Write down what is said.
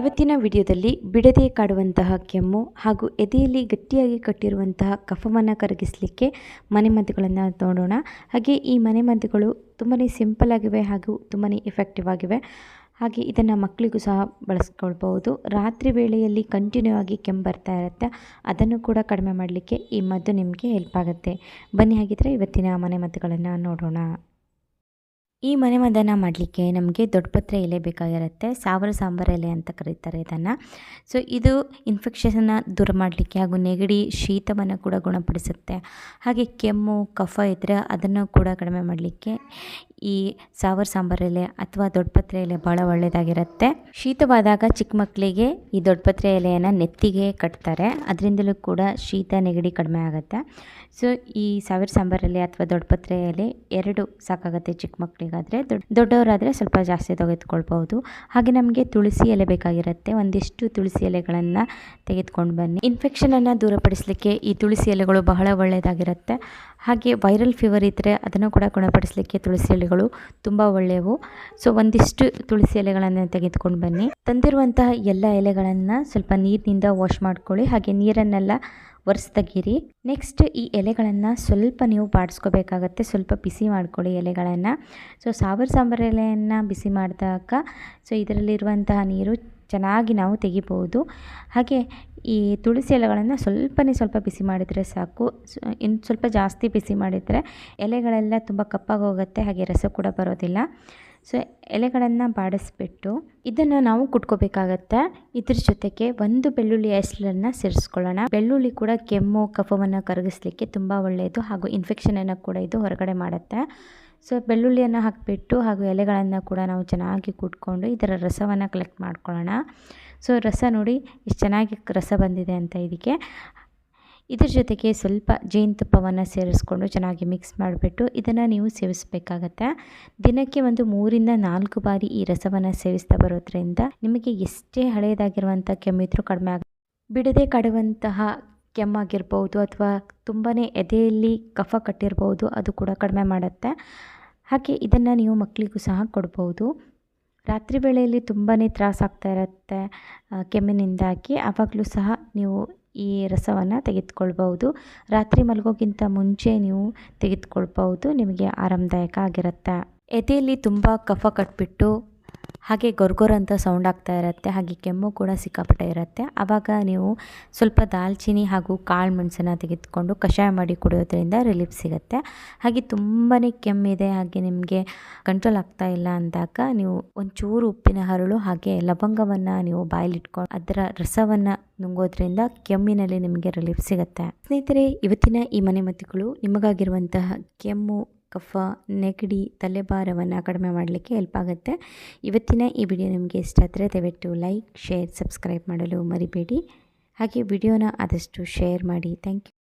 ಇವತ್ತಿನ ವಿಡಿಯೋದಲ್ಲಿ ಬಿಡದೆ ಕಾಡುವಂತಹ ಕೆಮ್ಮು ಹಾಗೂ ಎದೆಯಲ್ಲಿ ಗಟ್ಟಿಯಾಗಿ ಕಟ್ಟಿರುವಂತಹ ಕಫವನ್ನು ಕರಗಿಸಲಿಕ್ಕೆ ಮನೆಮದ್ದುಗಳನ್ನು ನೋಡೋಣ. ಹಾಗೆ ಈ ಮನೆಮದ್ದುಗಳು ತುಂಬಾ ಸಿಂಪಲ್ ಆಗಿವೆ ಹಾಗೂ ತುಂಬಾ ಎಫೆಕ್ಟಿವ್ ಆಗಿವೆ. ಹಾಗೆ ಇದನ್ನು ಮಕ್ಕಳಿಗೂ ಸಹ ಬಳಸ್ಕೊಳ್ಬೋದು ರಾತ್ರಿ ವೇಳೆಯಲ್ಲಿ ಕಂಟಿನ್ಯೂ ಆಗಿ ಕೆಮ್ಮು ಬರ್ತಾ ಇರುತ್ತೆ. ಅದನ್ನು ಕೂಡ ಕಡಿಮೆ ಮಾಡಲಿಕ್ಕೆ ಈ ಮದ್ದು ನಿಮಗೆ ಹೆಲ್ಪ್ ಆಗುತ್ತೆ. ಬನ್ನಿ ಹಾಗಿದ್ರೆ ಇವತ್ತಿನ ಮನೆಮದ್ದುಗಳನ್ನು ನೋಡೋಣ. ಈ ಮನೆಮದ್ದನ್ನು ಮಾಡಲಿಕ್ಕೆ ನಮಗೆ ದೊಡ್ಡಪತ್ರೆ ಎಲೆ ಬೇಕಾಗಿರುತ್ತೆ. ಸಾವಿರ ಸಾಂಬಾರು ಎಲೆ ಅಂತ ಕರೀತಾರೆ ಇದನ್ನು. ಸೊ ಇದು ಇನ್ಫೆಕ್ಷನ್ನ ದೂರ ಮಾಡಲಿಕ್ಕೆ ಹಾಗೂ ನೆಗಡಿ ಶೀತವನ್ನು ಕೂಡ ಗುಣಪಡಿಸುತ್ತೆ. ಹಾಗೆ ಕೆಮ್ಮು, ಕಫ ಇದ್ದರೆ ಅದನ್ನು ಕೂಡ ಕಡಿಮೆ ಮಾಡಲಿಕ್ಕೆ ಈ ಸಾವರ್ ಸಾಂಬಾರ್ ಎಲೆ ಅಥವಾ ದೊಡ್ಡಪತ್ರೆ ಎಲೆ ಭಾಳ ಒಳ್ಳೆಯದಾಗಿರುತ್ತೆ ಶೀತವಾದಾಗ ಚಿಕ್ಕ ಮಕ್ಕಳಿಗೆ ಈ ದೊಡ್ಡಪತ್ರೆ ಎಲೆಯನ್ನು ನೆತ್ತಿಗೆ ಕಟ್ತಾರೆ. ಅದರಿಂದಲೂ ಕೂಡ ಶೀತ ನೆಗಡಿ ಕಡಿಮೆ ಆಗುತ್ತೆ. ಸೊ ಈ ಸಾವಿರ ಸಾಂಬಾರ್ ಎಲೆ ಅಥವಾ ದೊಡ್ಡಪತ್ರೆ ಎಲೆ ಎರಡು ಸಾಕಾಗುತ್ತೆ ಚಿಕ್ಕ ಮಕ್ಕಳಿಗಾದರೆ ದೊಡ್ಡ ದೊಡ್ಡವರಾದರೆ ಸ್ವಲ್ಪ ಜಾಸ್ತಿ ತೆಗೆದುಕೊಳ್ಬೋದು ಹಾಗೆ ನಮಗೆ ತುಳಸಿ ಎಲೆ ಬೇಕಾಗಿರುತ್ತೆ. ಒಂದಿಷ್ಟು ತುಳಸಿ ಎಲೆಗಳನ್ನು ತೆಗೆದುಕೊಂಡು ಬನ್ನಿ. ಇನ್ಫೆಕ್ಷನನ್ನು ದೂರಪಡಿಸಲಿಕ್ಕೆ ಈ ತುಳಸಿ ಎಲೆಗಳು ಬಹಳ ಒಳ್ಳೆಯದಾಗಿರುತ್ತೆ ಹಾಗೆ ವೈರಲ್ ಫೀವರ್ ಇದ್ದರೆ ಅದನ್ನು ಕೂಡ ಗುಣಪಡಿಸಲಿಕ್ಕೆ ತುಳಸಿ ಎಲೆಗಳು ತುಂಬ ಒಳ್ಳೆಯವು. ಸೊ ಒಂದಿಷ್ಟು ತುಳಸಿ ಎಲೆಗಳನ್ನು ತೆಗೆದುಕೊಂಡು ಬನ್ನಿ. ತಂದಿರುವಂತಹ ಎಲ್ಲ ಎಲೆಗಳನ್ನು ಸ್ವಲ್ಪ ನೀರಿನಿಂದ ವಾಶ್ ಮಾಡ್ಕೊಳ್ಳಿ. ಹಾಗೆ ನೀರನ್ನೆಲ್ಲ ಒರೆಸಿ ತೆಗೀರಿ ನೆಕ್ಸ್ಟ್ ಈ ಎಲೆಗಳನ್ನು ಸ್ವಲ್ಪ ನೀವು ಬಾಡಿಸ್ಕೋಬೇಕಾಗತ್ತೆ. ಸ್ವಲ್ಪ ಬಿಸಿ ಮಾಡ್ಕೊಳ್ಳಿ ಎಲೆಗಳನ್ನು. ಸೊ ಸಾವಿರ ಸಾಂಬಾರು ಎಲೆಯನ್ನು ಬಿಸಿ ಮಾಡಿದಾಗ ಸೊ ಇದರಲ್ಲಿರುವಂತಹ ನೀರು ಚೆನ್ನಾಗಿ ನಾವು ತೆಗಿಬೋದು. ಹಾಗೆ ಈ ತುಳಸಿ ಎಲೆಗಳನ್ನು ಸ್ವಲ್ಪನೇ ಸ್ವಲ್ಪ ಬಿಸಿ ಮಾಡಿದರೆ ಸಾಕು. ಇನ್ನು ಸ್ವಲ್ಪ ಜಾಸ್ತಿ ಬಿಸಿ ಮಾಡಿದರೆ ಎಲೆಗಳೆಲ್ಲ ತುಂಬ ಕಪ್ಪಾಗಿ ಹೋಗುತ್ತೆ ಹಾಗೆ ರಸ ಕೂಡ ಬರೋದಿಲ್ಲ. ಸೊ, ಎಲೆಗಳನ್ನು ಬಾಡಿಸ್ಬಿಟ್ಟು ಇದನ್ನು ನಾವು ಕುಟ್ಕೋಬೇಕಾಗತ್ತೆ. ಇದ್ರ ಜೊತೆಗೆ ಒಂದು ಬೆಳ್ಳುಳ್ಳಿ ಹೆಸಲನ್ನು ಸೇರಿಸ್ಕೊಳ್ಳೋಣ. ಬೆಳ್ಳುಳ್ಳಿ ಕೂಡ ಕೆಮ್ಮು, ಕಫವನ್ನು ಕರಗಿಸ್ಲಿಕ್ಕೆ ತುಂಬ ಒಳ್ಳೆಯದು ಹಾಗೂ ಇನ್ಫೆಕ್ಷನನ್ನು ಕೂಡ ಇದು ಹೊರಗಡೆ ಮಾಡುತ್ತೆ. ಸೊ ಬೆಳ್ಳುಳ್ಳಿಯನ್ನು ಹಾಕಿಬಿಟ್ಟು ಹಾಗೂ ಎಲೆಗಳನ್ನು ಕೂಡ ನಾವು ಚೆನ್ನಾಗಿ ಕುಟ್ಕೊಂಡು ಇದರ ರಸವನ್ನು ಕಲೆಕ್ಟ್ ಮಾಡ್ಕೊಳ್ಳೋಣ. ಸೊ ರಸ ನೋಡಿ ಎಷ್ಟು ಚೆನ್ನಾಗಿ ರಸ ಬಂದಿದೆ ಅಂತ ಇದಕ್ಕೆ. ಇದರ ಜೊತೆಗೆ ಸ್ವಲ್ಪ ಜೇನುತುಪ್ಪವನ್ನು ಸೇರಿಸ್ಕೊಂಡು ಚೆನ್ನಾಗಿ ಮಿಕ್ಸ್ ಮಾಡಿಬಿಟ್ಟು ಇದನ್ನು ನೀವು ಸೇವಿಸಬೇಕಾಗತ್ತೆ. ದಿನಕ್ಕೆ ಒಂದು ಮೂರಿಂದ ನಾಲ್ಕು ಬಾರಿ ಈ ರಸವನ್ನು ಸೇವಿಸ್ತಾ ಬರೋದ್ರಿಂದ ನಿಮಗೆ ಎಷ್ಟೇ ಹಳೆಯದಾಗಿರುವಂಥ ಕೆಮ್ಮಿದ್ರೂ ಕಡಿಮೆ ಆಗ ಬಿಡದೆ ಕಡುವಂತಹ ಕೆಮ್ಮಾಗಿರ್ಬೋದು ಅಥವಾ ತುಂಬಾ ಎದೆಯಲ್ಲಿ ಕಫ ಕಟ್ಟಿರ್ಬೋದು, ಅದು ಕೂಡ ಕಡಿಮೆ ಮಾಡುತ್ತೆ. ಹಾಗೆ ಇದನ್ನು ನೀವು ಮಕ್ಕಳಿಗೂ ಸಹ ಕೊಡ್ಬೋದು. ರಾತ್ರಿ ವೇಳೆಯಲ್ಲಿ ತುಂಬಾ ತ್ರಾಸಾಗ್ತಾ ಇರುತ್ತೆ ಕೆಮ್ಮಿನಿಂದಾಗಿ. ಆವಾಗಲೂ ಸಹ ನೀವು ಈ ರಸವನ್ನು ತೆಗೆದುಕೊಳ್ಬೋದು ರಾತ್ರಿ ಮಲಗೋಕ್ಕಿಂತ ಮುಂಚೆ ನೀವು ತೆಗೆದುಕೊಳ್ಬೋದು ನಿಮಗೆ ಆರಾಮದಾಯಕ ಆಗಿರುತ್ತೆ. ಎದೆಯಲ್ಲಿ ತುಂಬ ಕಫ ಕಟ್ಬಿಟ್ಟು ಹಾಗೆ ಗೊರ್ಗೊರ್ ಅಂತ ಸೌಂಡ್ ಆಗ್ತಾ ಇರುತ್ತೆ, ಹಾಗೆ ಕೆಮ್ಮು ಕೂಡ ಸಿಕ್ಕಾಪಟ್ಟೆ ಇರುತ್ತೆ. ಆವಾಗ ನೀವು ಸ್ವಲ್ಪ ದಾಲ್ಚಿನ್ನಿ ಹಾಗೂ ಕಾಳು ಮೆಣಸನ್ನು ತೆಗೆದುಕೊಂಡು ಕಷಾಯ ಮಾಡಿ ಕುಡಿಯೋದ್ರಿಂದ ರಿಲೀಫ್ ಸಿಗುತ್ತೆ. ಹಾಗೆ ತುಂಬಾ ಕೆಮ್ಮಿದೆ, ಹಾಗೆ ನಿಮಗೆ ಕಂಟ್ರೋಲ್ ಆಗ್ತಾ ಇಲ್ಲ ಅಂದಾಗ ನೀವು ಒಂಚೂರು ಉಪ್ಪಿನ ಹರಳು ಹಾಗೆ ಲವಂಗವನ್ನು ನೀವು ಬಾಯಲ್ಲಿಟ್ಕೊಂಡು ಅದರ ರಸವನ್ನು ನುಂಗೋದ್ರಿಂದ ಕೆಮ್ಮಿನಲ್ಲಿ ನಿಮಗೆ ರಿಲೀಫ್ ಸಿಗುತ್ತೆ. ಸ್ನೇಹಿತರೆ, ಇವತ್ತಿನ ಈ ಮನೆಮದ್ದುಗಳು ನಿಮಗಾಗಿರುವಂತಹ ಕೆಮ್ಮು ಕಫ, ನೆಗಡಿ, ತಲೆಭಾರವನ್ನು ಕಡಿಮೆ ಮಾಡಲಿಕ್ಕೆ ಹೆಲ್ಪ್ ಆಗುತ್ತೆ. ಇವತ್ತಿನ ಈ ವಿಡಿಯೋ ನಿಮಗೆ ಇಷ್ಟ ಆದರೆ ದಯವಿಟ್ಟು ಲೈಕ್ ಶೇರ್ ಸಬ್ಸ್ಕ್ರೈಬ್ ಮಾಡಲು ಮರಿಬೇಡಿ. ಹಾಗೆ ವಿಡಿಯೋನ ಆದಷ್ಟು ಶೇರ್ ಮಾಡಿ. Thank you